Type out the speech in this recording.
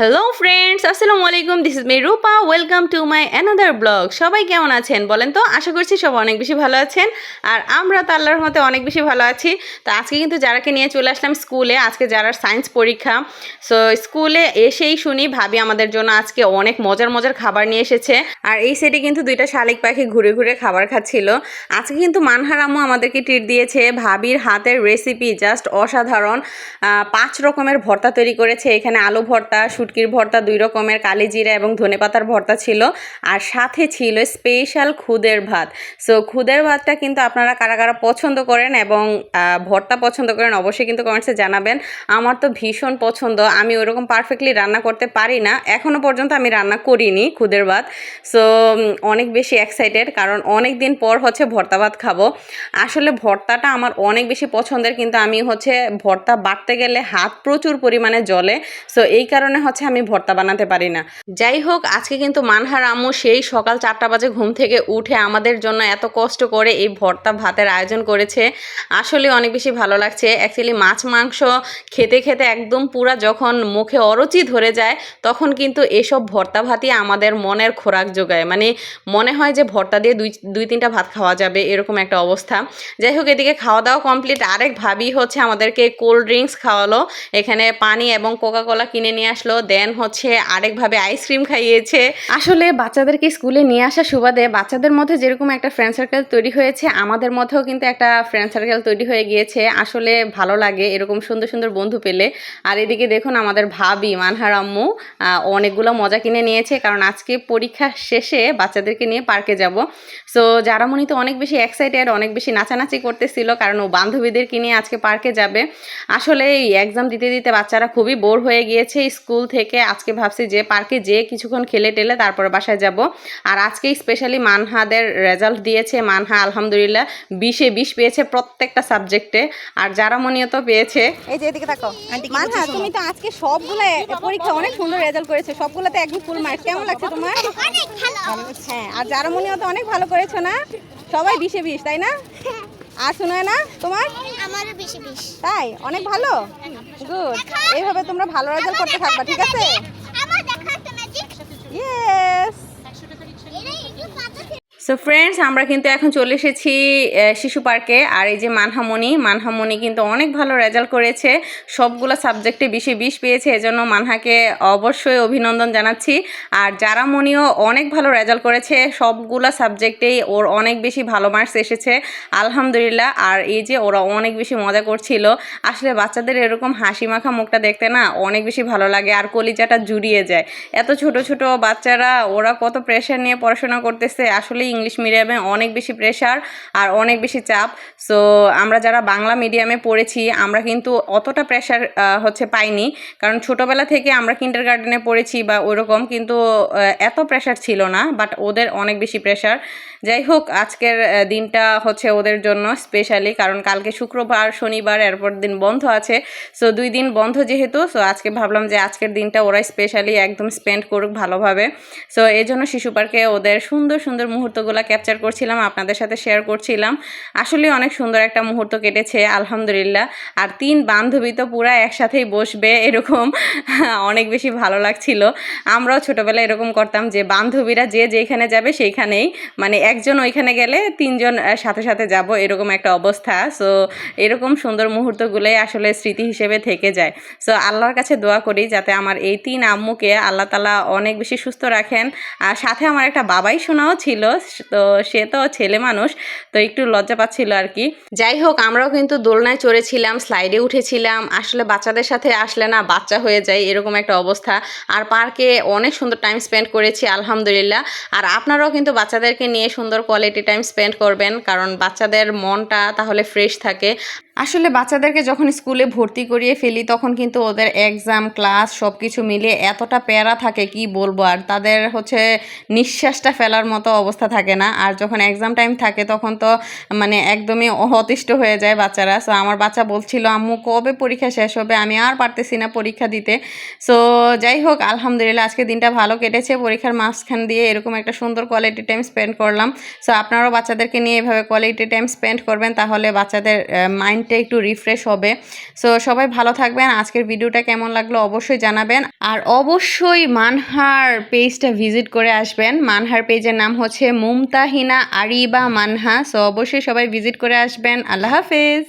Hello friends আসসালামু আলাইকুম this is me Rupa welcome to my another blog সবাই কেমন আছেন বলেন তো? আশা করছি সব অনেক বেশি ভালো আছেন। আর আমরা তো আল্লাহর মতে অনেক বেশি ভালো আছি। তো আজকে কিন্তু যারাকে নিয়ে চলে আসলাম স্কুলে, আজকে যারা সায়েন্স পরীক্ষা সো স্কুলে এসেই শুনি, ভাবি আমাদের জন্য আজকে অনেক মজার মজার খাবার নিয়ে এসেছে। আর এই সেটে কিন্তু দুইটা শালিক পাখি ঘুরে ঘুরে খাবার খাচ্ছিল। আজকে কিন্তু মানহার আম্মু আমাদেরকে ট্রিট দিয়েছে। ভাবির হাতের রেসিপি জাস্ট অসাধারণ। পাঁচ রকমের ভর্তা তৈরি করেছে। এখানে আলু ভর্তা শুটকির ভর্তা দুই রকমের, কালি জিরা এবং ধনেপাতার ভর্তা ছিল। আর সাথে ছিল স্পেশাল খুদের ভাত। সো খুদের ভাতটা কিন্তু আপনারা কারা কারা পছন্দ করেন এবং ভর্তা পছন্দ করেন অবশ্যই কিন্তু কমেন্টসে জানাবেন। আমার তো ভীষণ পছন্দ। আমি ওরকম পারফেক্টলি রান্না করতে পারি না। এখনও পর্যন্ত আমি রান্না করিনি খুদের ভাত। সো অনেক বেশি এক্সাইটেড কারণ অনেক দিন পর হচ্ছে ভর্তা ভাত খাব। আসলে ভর্তাটা আমার অনেক বেশি পছন্দের, কিন্তু আমি হচ্ছে ভর্তা বাটতে গেলে হাত প্রচুর পরিমাণে জ্বলে। সো এই কারণে হচ্ছে আমি ভর্তা বানাতে পারি না। যাই হোক, আজকে কিন্তু মানহার আম্মু সেই সকাল চারটা বাজে ঘুম থেকে উঠে আমাদের জন্য এত কষ্ট করে এই ভর্তা ভাতের আয়োজন করেছে। আসলে অনেক বেশি ভালো লাগছে। অ্যাকচুয়ালি মাছ মাংস খেতে খেতে একদম পুরা যখন মুখে অরুচি ধরে যায়, তখন কিন্তু এসব ভর্তা ভাতই আমাদের মনের খোরাক যোগায়। মানে মনে হয় যে ভর্তা দিয়ে দুই দুই, তিনটা ভাত খাওয়া যাবে, এরকম একটা অবস্থা। যাই হোক, এদিকে খাওয়া দাওয়া কমপ্লিট। আরেক ভাবি হচ্ছে আমাদেরকে কোল্ড ড্রিঙ্কস খাওয়ালো। এখানে পানি এবং কোকা কোলা কিনে নিয়ে আসলো। দেন হচ্ছে আরেকভাবে আইসক্রিম খাইয়েছে। আসলে বাচ্চাদেরকে স্কুলে নিয়ে আসা সুবাদে বাচ্চাদের মধ্যে যেরকম একটা ফ্রেন্ড সার্কেল তৈরি হয়েছে, আমাদের মধ্যেও কিন্তু একটা ফ্রেন্ড সার্কেল তৈরি হয়ে গিয়েছে। আসলে ভালো লাগে এরকম সুন্দর সুন্দর বন্ধু পেলে। আর এদিকে দেখুন আমাদের ভাবি মানহার আম্মু অনেকগুলো মজা কিনে নিয়েছে। কারণ আজকে পরীক্ষা শেষে বাচ্চাদেরকে নিয়ে পার্কে যাব। সো জারামণি তো অনেক বেশি এক্সাইটেড অনেক বেশি নাচানাচি করতেছিল। কারণ ও বান্ধবীদেরকে নিয়ে আজকে পার্কে যাবে। আসলে এই এক্সাম দিতে দিতে বাচ্চারা খুবই বোর হয়ে গিয়েছে। স্কুল থেকে আজকে ভাবছি যে পার্কে যেয়ে কিছুক্ষণ খেলে টেলে তারপরে বাসায় যাব। আর আজকে স্পেশালি মানহাদের রেজাল্ট দিয়েছে। মানহা আলহামদুলিল্লাহ বিশে বিশ পেয়েছে প্রত্যেকটা সাবজেক্টে আর জারামণিও তো পেয়েছে এই যে এদিকে থাকো মানহা তুমি তো আজকে সবগুলো পরীক্ষা অনেক সুন্দর রেজাল্ট করেছে। সবগুলোতে একদম ফুল মার্কস কেমন লাগছে তোমার? অনেক ভালো। হ্যাঁ আর জারামণিও তো অনেক ভালো করেছ না সবাই বিশে বিশ তাই না? আর শোনায় না তোমার? আমারও বেশি বেশ। তাই? অনেক ভালো? গুড এইভাবে তোমরা ভালো রেজাল্ট করতে থাকবা ঠিক আছে? আমার দেখা একটা ম্যাজিক ইয়েস সো ফ্রেন্ডস আমরা কিন্তু এখন চলে এসেছি শিশু পার্কে। আর এই যে মানহামণি মানহামণি কিন্তু অনেক ভালো রেজাল্ট করেছে। সবগুলো সাবজেক্টে বিশে বিশ পেয়েছে, এজন্য মানহাকে অবশ্যই অভিনন্দন জানাচ্ছি। আর যারা মনিও অনেক ভালো রেজাল্ট করেছে, সবগুলো সাবজেক্টেই ওর অনেক বেশি ভালো মার্কস এসেছে, আলহামদুলিল্লাহ। আর এই যে ওরা অনেক বেশি মজা করছিল, আসলে বাচ্চাদের এরকম হাসি মাখা মুখটা দেখতে না অনেক বেশি ভালো লাগে আর কলিজাটা জুড়িয়ে যায়। এত ছোট ছোট বাচ্চারা ওরা কত প্রেশার নিয়ে পড়াশোনা করতেছে আসলে ইংলিশ মিডিয়ামে অনেক বেশি প্রেশার আর অনেক বেশি চাপ। সো আমরা যারা বাংলা মিডিয়ামে পড়েছি, আমরা কিন্তু অতটা প্রেশার হচ্ছে পাইনি। কারণ ছোটোবেলা থেকে আমরা কিন্ডার গার্ডেনে পড়েছি বা ওরকম কিন্তু এত প্রেশার ছিল না বাট ওদের অনেক বেশি প্রেশার যাই হোক, আজকের দিনটা হচ্ছে ওদের জন্য স্পেশালি কারণ কালকে শুক্রবার, শনিবার, এরপর দিন বন্ধ আছে। সো দুই দিন বন্ধ যেহেতু সো আজকে ভাবলাম যে আজকের দিনটা ওরা স্পেশালি একদম স্পেন্ড করুক ভালোভাবে। সো এই জন্য শিশু পার্কে ওদের সুন্দর সুন্দর মুহূর্তগুলো ক্যাপচার করছিলাম, আপনাদের সাথে শেয়ার করছিলাম। আসলে অনেক সুন্দর একটা মুহূর্ত কেটেছে, আলহামদুলিল্লাহ। আর তিন বান্ধবী তো পুরা একসাথেই বসবে, এরকম অনেক বেশি ভালো লাগছিল। আমরাও ছোটোবেলায় এরকম করতাম যে, বান্ধবীরা যে যেখানে যাবে সেইখানেই মানে একজন ওইখানে গেলে তিনজন সাথে সাথে যাব, এরকম একটা অবস্থা। সো এরকম সুন্দর মুহূর্তগুলোই আসলে স্মৃতি হিসেবে থেকে যায়। সো আল্লাহর কাছে দোয়া করি যাতে আমার এই তিন আম্মুকে আল্লাহ তালা অনেক বেশি সুস্থ রাখেন। আর সাথে আমার একটা বাবাই শোনাও ছিল তো সে তো ছেলে মানুষ, তো একটু লজ্জা পাচ্ছিল আর কি যাই হোক, আমরাও কিন্তু দোলনায় চড়েছিলাম, স্লাইডে উঠেছিলাম। আসলে বাচ্চাদের সাথে আসলে না বাচ্চা হয়ে যায়, এরকম একটা অবস্থা। আর পার্কে অনেক সুন্দর টাইম স্পেন্ড করেছি, আলহামদুলিল্লাহ। আর আপনারাও কিন্তু বাচ্চাদেরকে নিয়ে সুন্দর কোয়ালিটি টাইম স্পেন্ড করবেন, কারণ বাচ্চাদের মনটা তাহলে ফ্রেশ থাকে। আসলে বাচ্চাদেরকে যখন স্কুলে ভর্তি করিয়ে ফেলি, তখন কিন্তু ওদের এক্সাম ক্লাস সব কিছু মিলিয়ে এতটা প্যারা থাকে, কি বলব? আর তাদের হচ্ছে নিঃশ্বাসটা ফেলার মতো অবস্থা থাকে না। আর যখন এক্সাম টাইম থাকে, তখন তো মানে একদমই অতিষ্ঠ হয়ে যায় বাচ্চারা। সো আমার বাচ্চা বলছিল, আম্মু, কবে পরীক্ষা শেষ হবে? আমি আর পারতেছি না পরীক্ষা দিতে। সো যাই হোক, আলহামদুলিল্লাহ, আজকে দিনটা ভালো কেটেছে। পরীক্ষার মাঝখান দিয়ে এরকম একটা সুন্দর কোয়ালিটি টাইম স্পেন্ড করলাম। সো আপনারাও বাচ্চাদেরকে নিয়ে এভাবে কোয়ালিটি টাইম স্পেন্ড করবেন, তাহলে বাচ্চাদের মাইন্ড মাইন্ডটা একটু রিফ্রেশ হবে। সো সবাই ভালো থাকবেন। আজকের ভিডিওটা কেমন লাগল অবশ্যই জানাবেন। আর অবশ্যই মানহার পেজটা ভিজিট করে আসবেন। মানহার পেজের নাম হচ্ছে মুমতাহিনা আরিবা মানহা। সো অবশ্যই সবাই ভিজিট করে আসবেন। আল্লাহ হাফেজ।